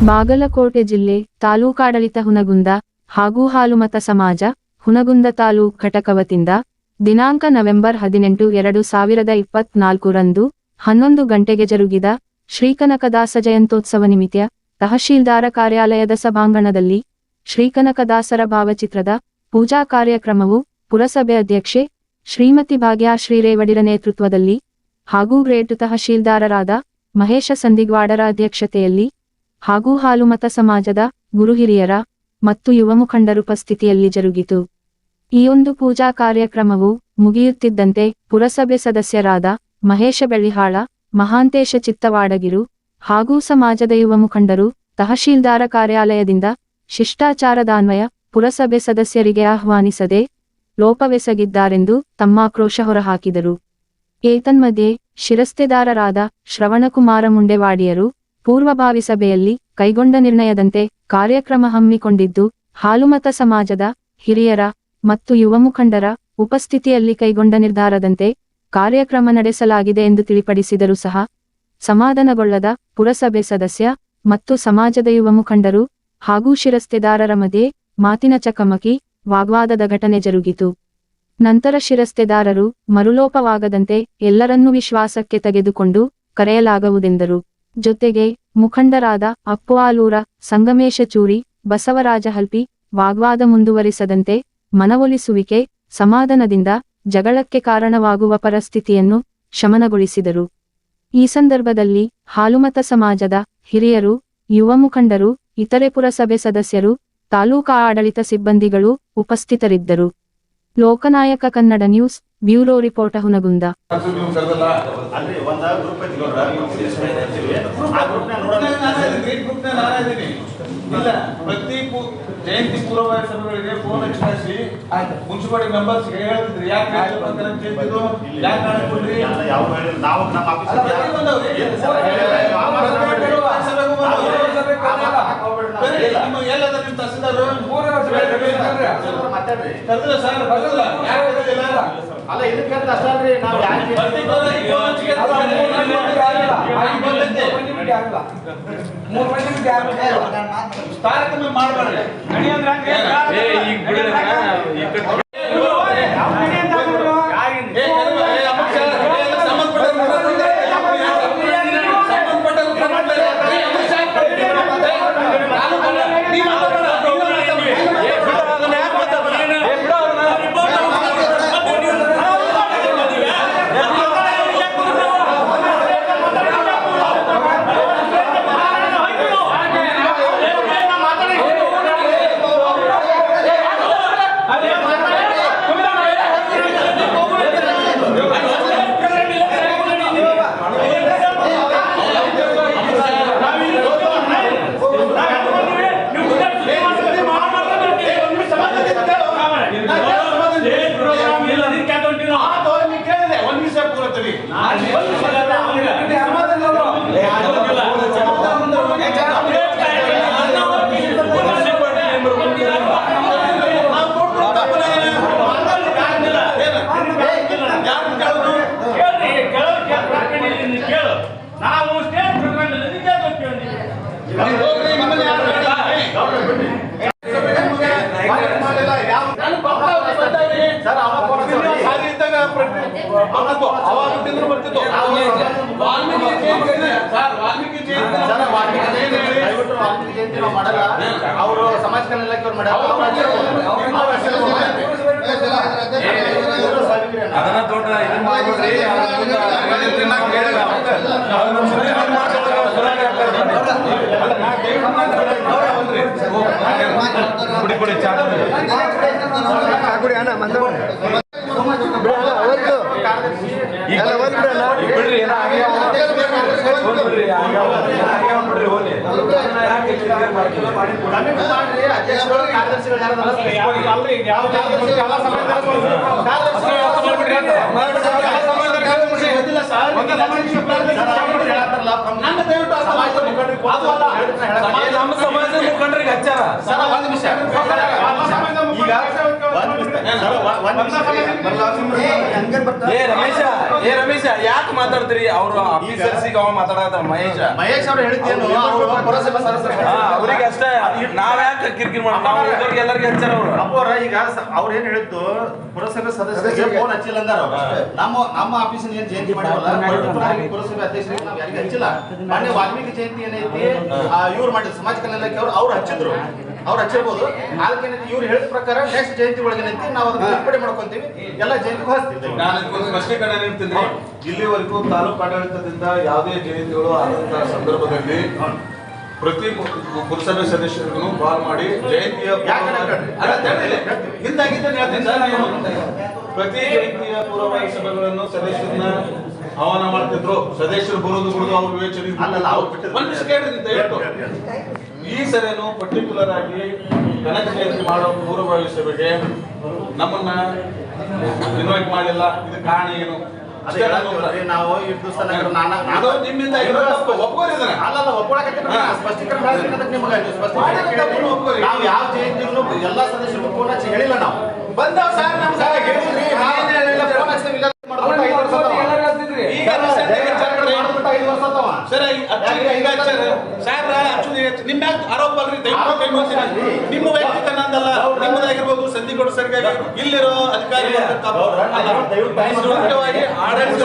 ಬಾಗಲಕೋಟೆ ಜಿಲ್ಲೆ ತಾಲೂಕಾಡಳಿತ ಹುನಗುಂದ ಹಾಗೂ ಹಾಲುಮತ ಸಮಾಜ, ಹುನಗುಂದ ತಾಲೂಕ್ ಘಟಕ ವತಿಯಿಂದ ದಿನಾಂಕ ನವೆಂಬರ್ ಹದಿನೆಂಟು ಎರಡು ಸಾವಿರದ ಇಪ್ಪತ್ನಾಲ್ಕರಂದು ಹನ್ನೊಂದು ಗಂಟೆಗೆ ಜರುಗಿದ ಶ್ರೀಕನಕದಾಸ ಜಯಂತೋತ್ಸವ ನಿಮಿತ್ತ ತಹಶೀಲ್ದಾರ ಕಾರ್ಯಾಲಯದ ಸಭಾಂಗಣದಲ್ಲಿ ಶ್ರೀಕನಕದಾಸರ ಭಾವಚಿತ್ರದ ಪೂಜಾ ಕಾರ್ಯಕ್ರಮವು ಪುರಸಭೆ ಅಧ್ಯಕ್ಷೆ ಶ್ರೀಮತಿ ಭಾಗ್ಯಶ್ರೀ ರೇವಡಿರ ನೇತೃತ್ವದಲ್ಲಿ ಹಾಗೂ ಗ್ರೇಟ್ ತಹಶೀಲ್ದಾರರಾದ ಮಹೇಶ ಸಂದಿಗ್ವಾಡರ ಅಧ್ಯಕ್ಷತೆಯಲ್ಲಿ ಹಾಗೂ ಹಾಲುಮತ ಸಮಾಜದ ಗುರುಹಿರಿಯರ ಮತ್ತು ಯುವ ಮುಖಂಡರು ಉಪಸ್ಥಿತಿಯಲ್ಲಿ ಜರುಗಿತು. ಈ ಒಂದು ಪೂಜಾ ಕಾರ್ಯಕ್ರಮವು ಮುಗಿಯುತ್ತಿದ್ದಂತೆ ಪುರಸಭೆ ಸದಸ್ಯರಾದ ಮಹೇಶ ಬೆಳ್ಳಿಹಾಳ, ಮಹಾಂತೇಶ ಚಿತ್ತವಾಡಗಿರು ಹಾಗೂ ಸಮಾಜದ ಯುವ ಮುಖಂಡರು ತಹಶೀಲ್ದಾರ ಕಾರ್ಯಾಲಯದಿಂದ ಶಿಷ್ಟಾಚಾರದಾನ್ವಯ ಪುರಸಭೆ ಸದಸ್ಯರಿಗೆ ಆಹ್ವಾನಿಸದೆ ಲೋಪವೆಸಗಿದ್ದಾರೆಂದು ತಮ್ಮ ಆಕ್ರೋಶ ಹೊರಹಾಕಿದರು. ಏತನ್ಮಧ್ಯೆ ಶಿರಸ್ತೆದಾರರಾದ ಶ್ರವಣಕುಮಾರ ಮುಂಡೆವಾಡಿಯರು ಪೂರ್ವಭಾವಿ ಸಭೆಯಲ್ಲಿ ಕೈಗೊಂಡ ನಿರ್ಣಯದಂತೆ ಕಾರ್ಯಕ್ರಮ ಹಮ್ಮಿಕೊಂಡಿದ್ದು, ಹಾಲುಮತ ಸಮಾಜದ ಹಿರಿಯರ ಮತ್ತು ಯುವ ಮುಖಂಡರ ಉಪಸ್ಥಿತಿಯಲ್ಲಿ ಕೈಗೊಂಡ ನಿರ್ಧಾರದಂತೆ ಕಾರ್ಯಕ್ರಮ ನಡೆಸಲಾಗಿದೆ ಎಂದು ತಿಳಿಪಡಿಸಿದರೂ ಸಹ, ಸಮಾಧಾನಗೊಳ್ಳದ ಪುರಸಭೆ ಸದಸ್ಯ ಮತ್ತು ಸಮಾಜದ ಯುವ ಮುಖಂಡರು ಹಾಗೂ ಶಿರಸ್ತೆದಾರರ ಮಧ್ಯೆ ಮಾತಿನ ಚಕಮಕಿ, ವಾಗ್ವಾದದ ಘಟನೆ ಜರುಗಿತು. ನಂತರ ಶಿರಸ್ತೆದಾರರು ಮರುಲೋಪವಾಗದಂತೆ ಎಲ್ಲರನ್ನೂ ವಿಶ್ವಾಸಕ್ಕೆ ತೆಗೆದುಕೊಂಡು ಕರೆಯಲಾಗುವುದೆಂದರು. ಜೊತೆಗೆ ಮುಖಂಡರಾದ ಅಪ್ಪುವಾಲೂರ, ಸಂಗಮೇಶಚೂರಿ ಸಂಗಮೇಶ ಚೂರಿ ಬಸವರಾಜ ಹಲ್ಪಿ ವಾಗ್ವಾದ ಮುಂದುವರಿಸದಂತೆ ಮನವೊಲಿಸುವಿಕೆ, ಸಮಾಧಾನದಿಂದ ಜಗಳಕ್ಕೆ ಕಾರಣವಾಗುವ ಪರಿಸ್ಥಿತಿಯನ್ನು ಶಮನಗೊಳಿಸಿದರು. ಈ ಸಂದರ್ಭದಲ್ಲಿ ಹಾಲುಮತ ಸಮಾಜದ ಹಿರಿಯರು, ಯುವ ಮುಖಂಡರು, ಇತರೆ ಪುರಸಭೆ ಸದಸ್ಯರು, ತಾಲೂಕಾ ಆಡಳಿತ ಸಿಬ್ಬಂದಿಗಳು ಉಪಸ್ಥಿತರಿದ್ದರು. Loknayak Kannada news, bureau report Hungund. ಇಲ್ಲ ಪ್ರತಿ ಜಯಂತಿ ಪೂರ್ವಭಾವಿ ಸಭೆಗಳಿಗೆ ಫೋನ್ ಹಚ್ಚಿ ಮುನ್ಸಿಪಾಲಿಟಿ ಮೆಂಬರ್ಸ್ ಹೇಳ್ತಿದ್ರಿ ಯಾಕೆ ಯಾಕೆ ನಾಳೆ ಕೊಡ್ರಿ? ಎಲ್ಲ ಯಾವ. ನಾವು ನಮ್ಮ ಎಲ್ಲದ ನಿಮ್ಮ ತಹಸೀಲ್ದಾರ್. ಮಾತಾಡ್ರಿ. ಸರ್. ಬರಲ್ಲ ಯಾರು ಅಲ್ಲ ಇದಕ್ಕೆ ಅಂತ ಅಷ್ಟಲ್ರಿ ನಾವು ಮಾಡಬಾರ್ದು ಏ, ಕರೆದ, ಏ, ಅಮಿತ್ ಶಾ, ಏ, ಎಲ್ಲ ಸಂಬಂಧಪಟ್ಟ ಮುಖಂಡರು ಸಂಬಂಧಪಟ್ಟ ಮುಖಂಡರು ಏ, ಅಮಿತ್ ಶಾ, ಏ, ನಾನು ಬರಲ್ಲ. ನೀ ಮಾತಾಡಬೇಡ. ಏ, ಬಿಡು, ಅದನ್ನ ಯಾಕ್ ಮಾತಾಡ್ಬೇಡ? ಏ, ಬಿಡು, ಅವ್ರನ್ನ. ಮಾತು ನೀ ಕೇಳಿದೆ, ಒಂದ್ ನಿಮಿಷ ಕೂರತ್ತೀವಿ. ನಾವು ಕೊಟ್ಟು ತಪ್ಪನೆ ಮಾತಾಡ್ಲಿಕ್ಕೆ ಆಗಿಲ್ಲ. ಏನು? ಯಾರು ಕೇಳೋದು? ನಾವು ಸ್ಟೇಟ್ ಪ್ರೋಗ್ರಾಮ್ ಇದಕ್ಕೆ ಗೊತ್ತಿಲ್ಲ ನೀವು ಹೋಗ್ರಿ, ನಿಮ್ಮನ್ನ ಯಾರು ಹೇಳಿಲ್ಲ? ಮಾಡಿಲ್ಲ, ಯಾವ- ನಾನು ಪಾಪ ಅವ್ರಿಗೆ ಬರ್ತಾವ್ರಿ. ಸರ್ ಅವ ಫೋನ್ ಹಚ್ಚೋರಿ. ಸಾಲಿ ಇದ್ದಾಗ ಪ್ರತಿ- ಬರ್ತಿತ್ತು. ಅವಾಗ ತಿಂದ್ರು ಬರ್ತಿತ್ತು. ವಾಲ್ಮೀಕಿ ಜಯಂತಿ ಇದೆ. ಸರ್, ವಾಲ್ಮೀಕಿ ಜಯಂತಿ ಸರ್, ವಾಲ್ಮೀಕಿ ಜಯಂತಿ ಇದೆ. ದಯವಿಟ್ಟು ವಾಲ್ಮೀಕಿ ಜಯಂತಿ ನಾವು ಮಾಡಲ್ಲ ಅವರು ಸಮಾಜ ಕಲ್ಯಾಣ ಮಾಡ್ಯಾರ. ಅವ್ರ ಹೆಸರು- ಅವ್ರ ಹೆಸರು ಇವರು ಸಾವಿರ ಕುಡಿ ಬಿಡ್ರಿ ಏನೋ ಆಗ್ಯಾವ. ಹೋಗ್ಲಿ ಬಿಡ್ರಿ. ನಮ್ಮ ಸಮಾಜದ ಮುಖಂಡರಿಗೆ ಹಚ್ಚಾರ ಸರ್, ಒಂದ್ ನಿಮಿಷ. ಈಗ ಒಂದ್ ನಿಮಿಷ. ಸರ್, ಒಂದ್- ಒಂದ್ ನಿಮಿಷ. ಏ ರಮೇಶ ಏ ರಮೇಶ ಯಾಕೆ ಮಾತಾಡ್ತೀರಿ ಅವರು ಆಫೀಸರ್ಸ್ ಈಗ ಅವ ಮಾತಾಡತ್ತಾರ ಮಹೇಶ ಮಹೇಶ್ ಅವ್ರು ಹೇಳಿದ್ದೇನು ಅವರು ಪುರಸಭೆ ಸದಸ್ಯರು ಹಾ ಅವ್ರಿಗೆ ಅಷ್ಟೇ ನಾವ್ ಯಾಕೆ ಕಿರಿಕಿರಿ ಮಾಡಿ ನಾವು ಇದ್ದವ್ರಿಗೆ ಎಲ್ಲರಿಗೆ ಹಚ್ಚಾರ ಅವ್ರು ಅಪ್ಪವ್ರ ಈಗ ಅವ್ರ ಏನ್ ಹೇಳಿದ್ದು ಪುರಸಭೆ ಸದಸ್ಯರಿಗೆ ಫೋನ್ ಹಚ್ಚಿಲ್ಲ ಅಂದಾರ. ನಮ್ಮ ನಮ್ಮ ಆಫೀಸಿನ ಏನ್ ಜಯಂತಿ ಮಾಡಿವಲ್ಲ ಪುರಸಭೆ ಅಧ್ಯಕ್ಷರಿಗೆ ನಾವು ಯಾರಿಗೂ ಹಚ್ಚಿಲ್ಲ ಮೊನ್ನೆ ವಾಲ್ಮೀಕಿ ಜಯಂತಿ ಏನೈತಿ ಇವ್ರು ಮಾಡಿದ್ರು ಸಮಾಜ ಕಲ್ಯಾಣ ಇಲಾಖೆ ಅವ್ರು ಅವ್ರು ಹಚ್ಚಿದ್ರು ಅವ್ರು ಹಚ್ಚಿರ್ಬೋದು. ಅದಕ್ಕೇನೈತಿ ಇವ್ರು ಹೇಳಿದ ಪ್ರಕಾರ ನೆಕ್ಸ್ಟ್ ಜಯಂತಿ ಒಳಗೆ ನಿಂತು ನಾವು ಅದನ್ನ ಬಿಡುಗಡೆ ಮಾಡ್ಕೊಂತೀವಿ. ಎಲ್ಲ ಜಯಂತಿಗೂ ಹಚ್ತೀವಿ. ನಾನು ಅದಕ್ಕೊಂದು ಇಲ್ಲಿವರೆಗೂ ತಾಲೂಕು ಆಡಳಿತದಿಂದ ಯಾವುದೇ ಜಯಂತಿಗಳು ಆದಂತಹ ಸಂದರ್ಭದಲ್ಲಿ ಪ್ರತಿ ಪುರಸಭೆ ಸದಸ್ಯರಿಗೂ ಕಾಲ್ ಮಾಡಿ ಜಯಂತಿಯ ಪ್ರತಿ ಜಯಂತಿಯ ಪೂರ್ವ ಸಭೆಗಳನ್ನು ಸದಸ್ಯರನ್ನ ಆಹ್ವಾನ ಮಾಡ್ತಿದ್ರು ಸದಸ್ಯರು ಬರೋದು ಬಿಡುದು ಅವ್ರ ವಿವೇಚನೆ ಅಲ್ಲಲ್ಲ, ಅವ್ರು ಒಂದು ದಯವಿಟ್ಟು. ಈ ಸರೇನು ಪರ್ಟಿಕ್ಯುಲರ್ ಆಗಿ ಕನಕ ಜಯಂತಿ ಮಾಡೋ ಪೂರ್ವಭಾವಿ ಸಭೆಗೆ ನಮ್ಮನ್ನ ಇನ್ವೈಟ್ ಮಾಡಿಲ್ಲ. ಇದು ಕಾರಣ ಏನು? ನಾವು ನಿಮ್ಮಿಂದ. ಅಲ್ಲಲ್ಲ ಒಪ್ಕೊಳಕತ್ತೀನಿ. ಸ್ಪಷ್ಟೀಕರಣ ನಿಮಗೆ ಸ್ಪಷ್ಟೀಕರಣ. ನಾವು ಯಾವ ಜಯಂತಿಗೂ ಎಲ್ಲಾ ಸದಸ್ಯರು ಫೋನ್ ಹಚ್ಚಿ ಹೇಳಿಲ್ಲ ನಾವು. ಬಂದವ್ ಸರ್ ನಮ್ ಸರ್. ಹೇಳಿದ್ರಿ, ಹೇಳಿಲ್ಲ, ಫೋನ್ ಸರ್. ಸಾಹೇಬ್ರ ಹೆಚ್ಚು- ನಿಮ್ಮ ಆರೋಪ ಅಲ್ರಿ. ನಿಮ್ಮ ವೈಯಕ್ತಿಕ ನಂದಲ್ಲ ನಿಮ್ಮದಾಗಿರ್ಬೋದು ಸಂಧಿಗೌಡ ಸರ್ಗೆ ಇಲ್ಲಿರೋ ಅಧಿಕಾರಿ ಆಡಳಿತ